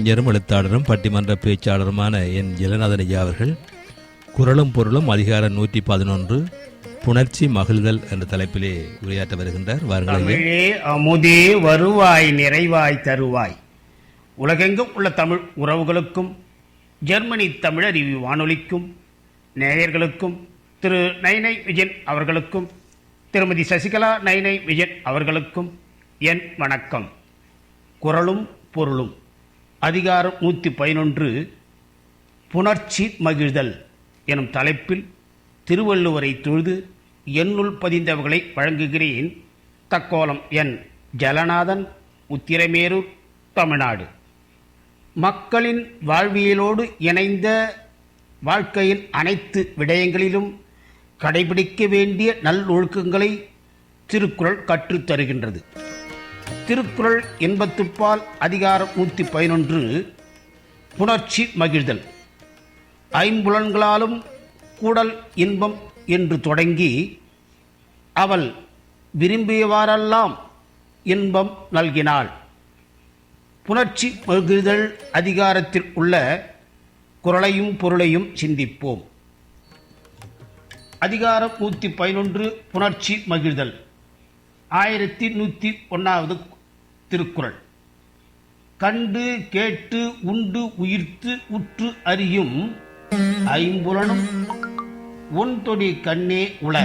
கவிஞரும் எழுத்தாளரும் பட்டிமன்ற பேச்சாளருமான என் ஜெகநாதன் ஐயா அவர்கள் குரலும் பொருளும் அதிகாரம் நூற்றி பதினொன்று புணர்ச்சி மகிழ்தல் என்ற தலைப்பிலே உரையாற்ற வருகின்றார். வாருங்கள் அமுதே வருவாய் நிறைவாய் தருவாய். உலகெங்கும் உள்ள தமிழ் உறவுகளுக்கும் ஜெர்மனி தமிழறிவி வானொலிக்கும் நேயர்களுக்கும் திரு நைனை விஜயன் அவர்களுக்கும் திருமதி சசிகலா நைனை விஜயன் அவர்களுக்கும் என் வணக்கம். குரலும் பொருளும். அதிகாரம் நூற்றி பதினொன்று புணர்ச்சி மகிழ்தல் எனும் தலைப்பில் திருவள்ளுவரை தொழுது என்னுள் பதிந்தவர்களை வழங்குகிறேன். தக்கோலம் என் ஜலநாதன் உத்திரமேரூர் தமிழ்நாடு. மக்களின் வாழ்வியலோடு இணைந்த வாழ்க்கையின் அனைத்து விடயங்களிலும் கடைபிடிக்க வேண்டிய நல்லொழுக்கங்களை திருக்குறள் கற்றுத்தருகின்றது. திருக்குறள் எண்பத்துப்பால் அதிகாரம் நூற்றி பதினொன்று புணர்ச்சி மகிழ்தல். ஐம்புலன்களாலும் கூடல் இன்பம் என்று தொடங்கி அவள் விரும்பியவாறெல்லாம் இன்பம் நல்கினாள். புணர்ச்சி மகிழ்தல் அதிகாரத்தில் உள்ள குரலையும் பொருளையும் சிந்திப்போம். அதிகாரம் நூற்றி பதினொன்று புணர்ச்சி மகிழ்தல். ஆயிரத்தி நூற்றி ஒன்றாவது திருக்குறள். கண்டு கேட்டு உண்டு உயிர்த்து உற்று அறியும் ஐம்புலனும் ஒன்தொடி கண்ணே உள.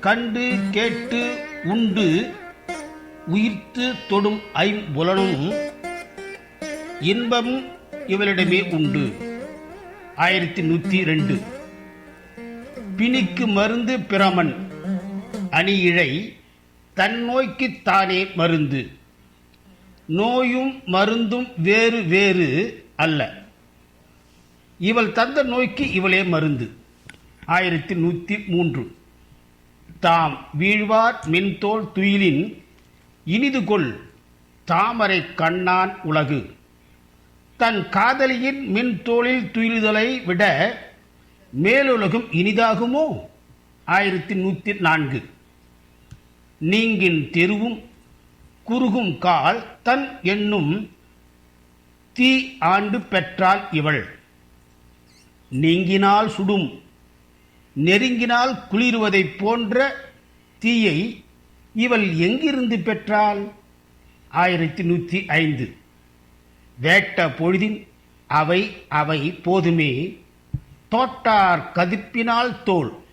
கண்டு கேட்டு உண்டு உயிர்த்து தொடும் ஐம்புலனும் இன்பமும் இவளிடமே உண்டு. ஆயிரத்தி நூற்றி ரெண்டு. பிணிக்கு மருந்து பிரமன் அணியிழை தன் நோய்க்குத் தானே மருந்து. நோயும் மருந்தும் வேறு வேறு அல்ல. இவள் தந்த நோய்க்கு இவளே மருந்து. ஆயிரத்தி நூற்றி மூன்று. தாம் வீழ்வார் மின்தோல் துயிலின் இனிது கொள் தாமரை கண்ணான் உலகு. தன் காதலியின் மின்தோளில் துயிலுதலை விட மேலுலகும் இனிதாகுமோ? ஆயிரத்தி நூற்றி நான்கு. நீங்கின் தெருவும் குறுகும் கால் தன் என்னும் தீ ஆண்டு பெற்றாள் இவள். நீங்கினால் சுடும் நெருங்கினால் குளிர்வதைப் போன்ற தீயை இவள் எங்கிருந்து பெற்றாள்? ஆயிரத்தி நூற்றி ஐந்து. வேட்ட பொழுதின் அவை அவை போதுமே. தோட்டார் கதிப்பினால் தோல்.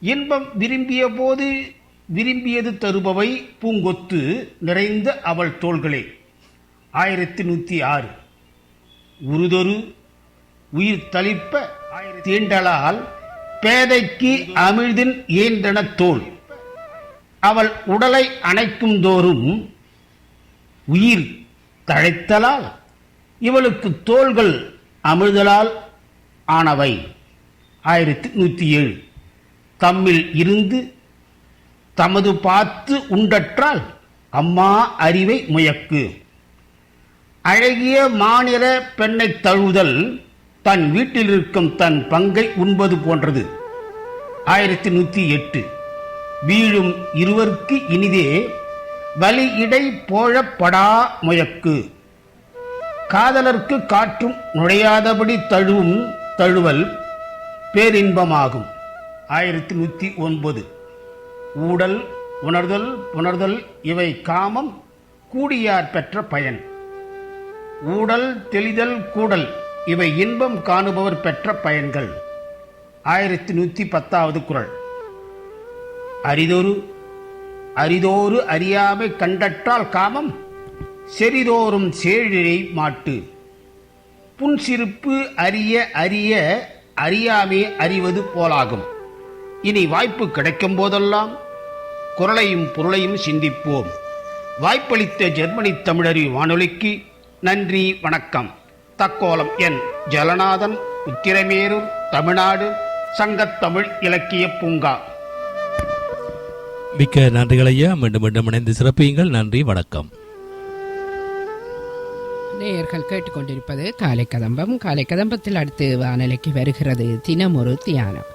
இன்பம் விரும்பிய போது விரும்பியது தருபவை பூங்கொத்து நிறைந்த அவள் தோள்களே. ஆயிரத்தி நூற்றி ஆறு. உருதொரு உயிர் தளிப்ப தீண்டலால் பேதைக்கு அமிழ்தின் ஏந்தன தோல் அவள் உடலை அணைக்கும் தோறும் உயிர் தழைத்தலால் இவளுக்கு தோள்கள் அமிழ்தலால் ஆனவை. ஆயிரத்தி நூற்றி ஏழு. தம்மில் இருந்து தமது பார்த்து உண்டற்றால் அம்மா அறிவை முயக்கு. அழகிய மாநில பெண்ணை தழுவுதல் தன் வீட்டில் இருக்கும் தன் பங்கை உண்பது போன்றது. ஆயிரத்தி நூற்றி எட்டு. வீழும் இருவருக்கு இனிதே வலி இடை போழப்படா முயக்கு. காதலர்க்கு காற்றும் நுழையாதபடி தழுவும் தழுவல் பேரின்பமாகும். ஆயிரத்தி நூற்றி ஒன்பது. ஊடல் உணர்தல் புணர்தல் இவை காமம் கூடியார் பெற்ற பயன். ஊடல் தெளிதல் கூடல் இவை இன்பம் காணுபவர் பெற்ற பயன்கள். ஆயிரத்தி நூற்றி பத்தாவது குரல். அரிதொரு அரிதோறு அறியாமை கண்டற்றால் காமம் செறிதோறும் சேழிரை மாட்டு. புன்சிரிப்பு அறிய அறிய அறியாமே அறிவது போலாகும். இனி வாய்ப்பு கிடைக்கும் போதெல்லாம் குரலையும் பொருளையும் சிந்திப்போம். வாய்ப்பளித்த ஜெர்மனி தமிழறி வானொலிக்கு நன்றி வணக்கம். தக்கோலம் என் ஜலநாதன் உத்திரமேரூர் தமிழ்நாடு சங்கத்தமிழ் இலக்கிய பூங்கா. மிக்க நன்றிகள் ஐயா. மீண்டும் மீண்டும் இணைந்து சிறப்பியுங்கள். நன்றி வணக்கம். நேயர்கள் கேட்டுக்கொண்டிருப்பது காலை கதம்பம் காலை கதம்பத்தில் அடுத்து வானொலிக்கு வருகிறது தினமொரு தியானம்.